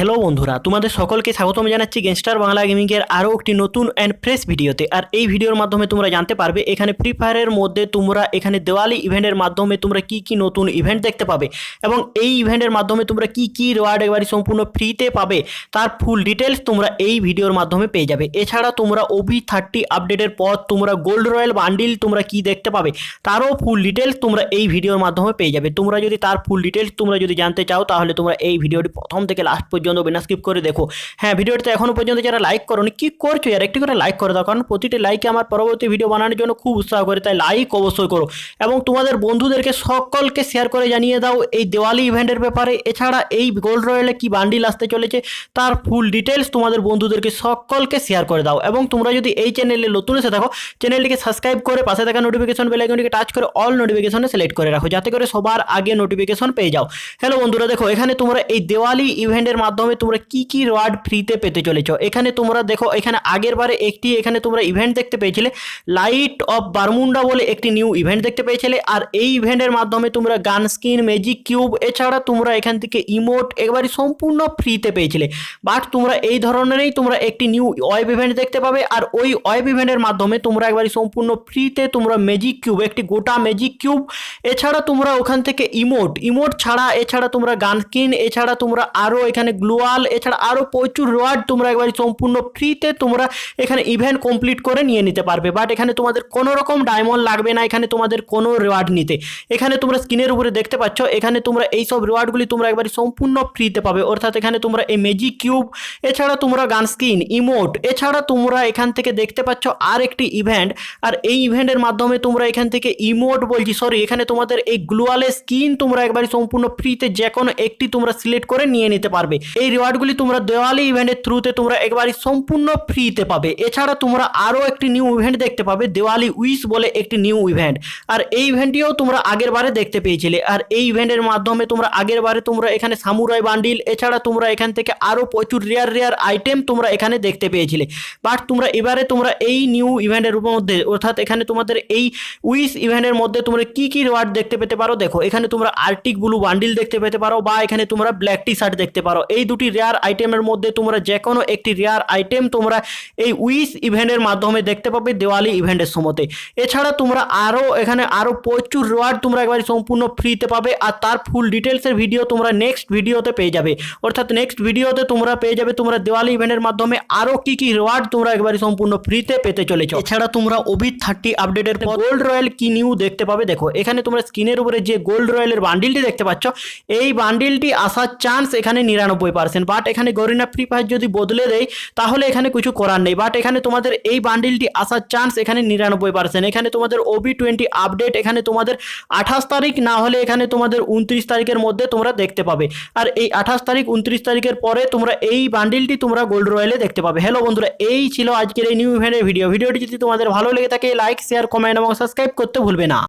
Hello বন্ধুরা, তোমাদের সকলকে স্বাগতম জানাচ্ছি গেংস্টার বাংলা গেমিংয়ের আরও একটি নতুন অ্যান্ড ফ্রেশ ভিডিওতে। আর এই ভিডিওর মাধ্যমে তোমরা জানতে পারবে, এখানে ফ্রি ফায়ারের মধ্যে তোমরা এখানে দেওয়ালি ইভেন্টের মাধ্যমে তোমরা কি কি নতুন ইভেন্ট দেখতে পাবে এবং এই ইভেন্টের মাধ্যমে তোমরা কি কি রিওয়ার্ড একবারই সম্পূর্ণ ফ্রিতে পাবে, তার ফুল ডিটেলস তোমরা এই ভিডিওর মাধ্যমে পেয়ে যাবে। এছাড়া তোমরা ওবি থার্টি আপডেটের পর তোমরা গোল্ড রয়্যাল বান্ডিল তোমরা কি দেখতে পাবে, তারও ফুল ডিটেলস তোমরা এই ভিডিওর মাধ্যমে পেয়ে যাবে। তোমরা যদি তার ফুল ডিটেলস তোমরা যদি জানতে চাও, তাহলে তোমরা এই ভিডিওটি প্রথম থেকে লাস্ট পর্যন্ত বিনা স্কিপ করে দেখো। হ্যাঁ ভিডিওটিতে এখনও পর্যন্ত যারা লাইক করোনি, কি করছ? আর একটি করে লাইক করে দাও, কারণ প্রতিটি লাইকে আমার পরবর্তী ভিডিও বানানোর জন্য খুব উৎসাহ করে, তাই লাইক অবশ্যই করো। এবং তোমাদের বন্ধুদেরকে সকলকে শেয়ার করে জানিয়ে দাও এই দেওয়ালি ইভেন্টের ব্যাপারে। এছাড়া এই গোল্ড রয়্যালে কি বান্ডিল আসতে চলেছে, তার ফুল ডিটেলস তোমাদের বন্ধুদেরকে সকলকে শেয়ার করে দাও। এবং তোমরা যদি এই চ্যানেলে নতুন এসে থাকো চ্যানেলটিকে সাবস্ক্রাইব করে পাশে থাকা নোটিফিকেশন বেল আইকনটিকে টাচ করে অল নোটিফিকেশনে সিলেক্ট করে রাখো, যাতে করে সবার আগে নোটিফিকেশন পেয়ে যাও। হ্যালো বন্ধুরা, দেখো, এখানে তোমরা এই দেওয়ালি ইভেন্টের মাধ্যমে তোমরা কি কি রিওয়ার্ড ফ্রিতে পেতে চলেছো? এখানে তোমরা দেখো, এখানে আগের বারে একটি, এখানে তোমরা ইভেন্ট দেখতে পেয়েছিলে। লাইট অফ বারমুন্ডা বলে একটি নিউ ইভেন্ট দেখতে পেয়েছিলে। আর এই ইভেন্টের মাধ্যমে তোমরা গান স্কিন ম্যাজিক কিউব এছাড়া তোমরা এখান থেকে ইমোট একবারে সম্পূর্ণ ফ্রিতে পেয়েছিলে। বাট তোমরা এই ধরনেরই তোমরা একটি নিউ ওয়েব ইভেন্ট দেখতে পাবে। আর ওই ওয়েব ইভেন্টের মাধ্যমে তোমরা একবারে সম্পূর্ণ ফ্রিতে তোমরা ম্যাজিক কিউব একটি গোটা ম্যাজিক কিউব এছাড়া তোমরা ওখান থেকে ইমোট ইমোট ছাড়া, এছাড়া তোমরা গান স্কিন এছাড়া তোমরা আরও এখানে গ্লোয়াল এছাড়া আরও প্রচুর রিওয়ার্ড তোমরা একবারে সম্পূর্ণ ফ্রিতে তোমরা এখানে ইভেন্ট কমপ্লিট করে নিয়ে নিতে পারবে। বাট এখানে তোমাদের কোনো রকম ডায়মন্ড লাগবে না, এখানে তোমাদের কোনো রিওয়ার্ড নিতে। এখানে তোমরা স্ক্রিনের উপরে দেখতে পাচ্ছ, এখানে তোমরা এই সব রিওয়ার্ডগুলি তোমরা একবারে সম্পূর্ণ ফ্রিতে পাবে। অর্থাৎ এখানে তোমরা এই ম্যাজিক কিউব এছাড়া তোমরা গান স্কিন ইমোট এছাড়া তোমরা এখান থেকে দেখতে পাচ্ছ আর একটি ইভেন্ট আর এই ইভেন্টের মাধ্যমে তোমরা এখান থেকে ইমোট বলছি সরি এখানে তোমাদের এই গ্লোয়ালের স্কিন তোমরা একবারে সম্পূর্ণ ফ্রিতে যে কোনো একটি তোমরা সিলেক্ট করে নিয়ে নিতে পারবে। এই রিওয়ার্ডগুলি তোমরা দেওয়ালি ইভেন্টের থ্রুতে তোমরা একবারই সম্পূর্ণ ফ্রিতে পাবে। এছাড়া তোমরা আরও একটি নিউ ইভেন্ট দেখতে পাবে, দেওয়ালি উইশ বলে একটি নিউ ইভেন্ট আর এই ইভেন্টটিও তোমরা আগের বারে দেখতে পেয়েছিলে। আর এই ইভেন্টের মাধ্যমে তোমরা আগের বারে তোমরা এখানে সামুরাই বান্ডিল এছাড়া তোমরা এখান থেকে আরও প্রচুর রেয়ার রেয়ার আইটেম তোমরা এখানে দেখতে পেয়েছিলে। বাট তোমরা এবারে তোমরা এই নিউ ইভেন্টের মধ্যে, অর্থাৎ এখানে তোমাদের এই উইস ইভেন্টের মধ্যে তোমরা কি কি রিওয়ার্ড দেখতে পেতে পারো? দেখো, এখানে তোমরা আর্টিক ব্লু বান্ডিল দেখতে পেতে পারো, বা এখানে তোমরা ব্ল্যাক টি শার্ট দেখতে পারো। এই দুটি রেয়ার আইটেমের মধ্যে তোমরা যে কোনো একটি রেয়ার আইটেম তোমরা এই উইস ইভেন্টের মাধ্যমে দেখতে পাবে দেওয়ালি ইভেন্টের সময়তে। এছাড়া তোমরা আরও এখানে আরও প্রচুর রিওয়ার্ড তোমরা একবারে সম্পূর্ণ ফ্রিতে পাবে আর তার ফুল ডিটেলসের ভিডিও তোমরা নেক্সট ভিডিওতে পেয়ে যাবে। অর্থাৎ নেক্সট ভিডিওতে তোমরা পেয়ে যাবে তোমরা দেওয়ালি ইভেন্টের মাধ্যমে আরও কি কি রিওয়ার্ড তোমরা একবারে সম্পূর্ণ ফ্রিতে পেতে চলেছো। এছাড়া তোমরা ওভি থার্টি আপডেটের পর গোল্ড রয়্যাল কি নিউ দেখতে পাবে দেখো, এখানে তোমরা স্ক্রিনের উপরে যে গোল্ড রয়্যালের বান্ডিলটি দেখতে পাচ্ছ, এই বান্ডিলটি আসার চান্স এখানে নিরানব্বই পার্সেন্ট বাট এখানে গরিনা ফ্রি ফায়ার যদি বদলে দেয়, তাহলে এখানে কিছু করার নেই। বাট এখানে তোমাদের এই বান্ডিলটি আসার চান্স এখানে নিরানব্বই পার্সেন্ট এখানে তোমাদের ওবি টোয়েন্টি আপডেট এখানে তোমাদের আঠাশ তারিখ, না হলে এখানে তোমাদের উনত্রিশ তারিখের মধ্যে তোমরা দেখতে পাবে। আর এই আঠাশ তারিখ, উনত্রিশ তারিখের পরে তোমরা এই বান্ডিলটি তোমরা গোল্ড রয়্যালে দেখতে পাবে। হ্যালো বন্ধুরা, এই ছিল আজকের এই নিউ ইভেন্টের ভিডিও ভিডিওটি যদি তোমাদের ভালো লেগে থাকে লাইক শেয়ার কমেন্ট এবং সাবস্ক্রাইব করতে ভুলবে না।